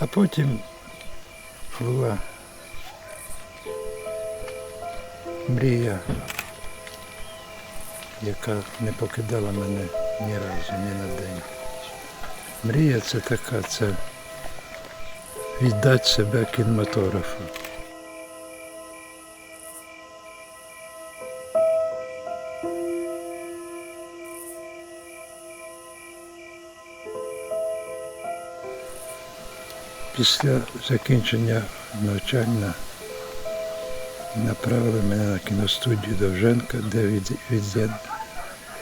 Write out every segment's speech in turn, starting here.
А потім була мрія, яка не покидала мене ні разу, ні на день. Мрія це така, це віддати себе кінематографу. Після закінчення навчання направили мене на кіностудію Довженка, де від,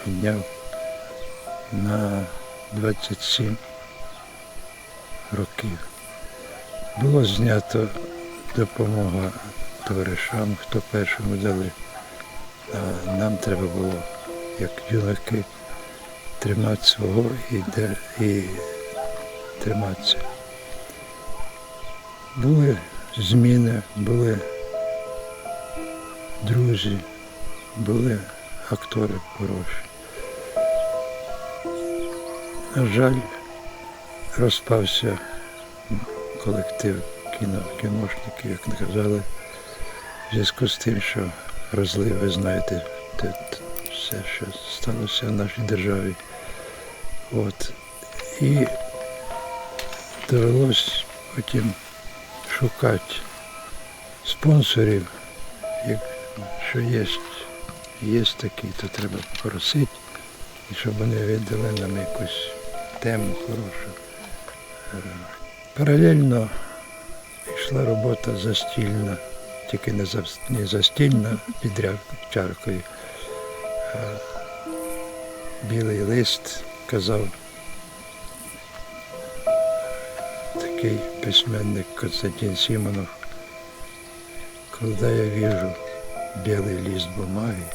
відняв на 27 років. Було знято допомога товаришам, хто першому дали. А нам треба було, як юнаки, тримати свого і, і триматися. Були зміни, були друзі, були актори хороші. На жаль, розпався колектив кіно, кіношників, як не казали, в зв'язку з тим, що розлив, ви знаєте, те, те, все, що сталося в нашій державі. От. І довелось потім шукати спонсорів, якщо є, є такі, то треба попросити, і щоб вони віддали нам якусь тему хорошу. Паралельно йшла робота застільна, тільки не, за, не застільна а Білий лист казав такий письменник Константин Симонов. Когда я вижу белый лист бумаги,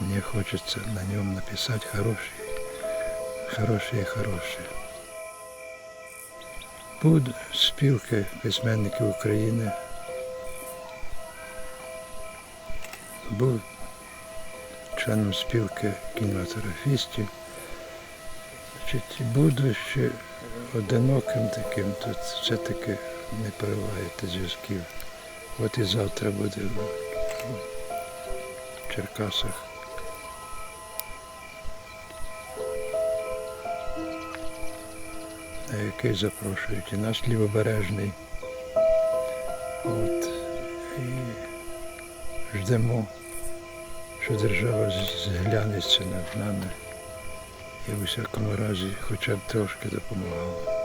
мне хочется на нем написать хорошие, хорошие, хорошие. Буд спілки письменників України. Був членом спілки кінематографістів. Значить, будучи одиноким таким, то все-таки не переливаєте зв'язків. От і завтра буде в Черкасах. на який запрошують і наш лівобережний. От. І ждемо, що держава зглянеться над нами і в усякому разі хоча б трошки допомагала.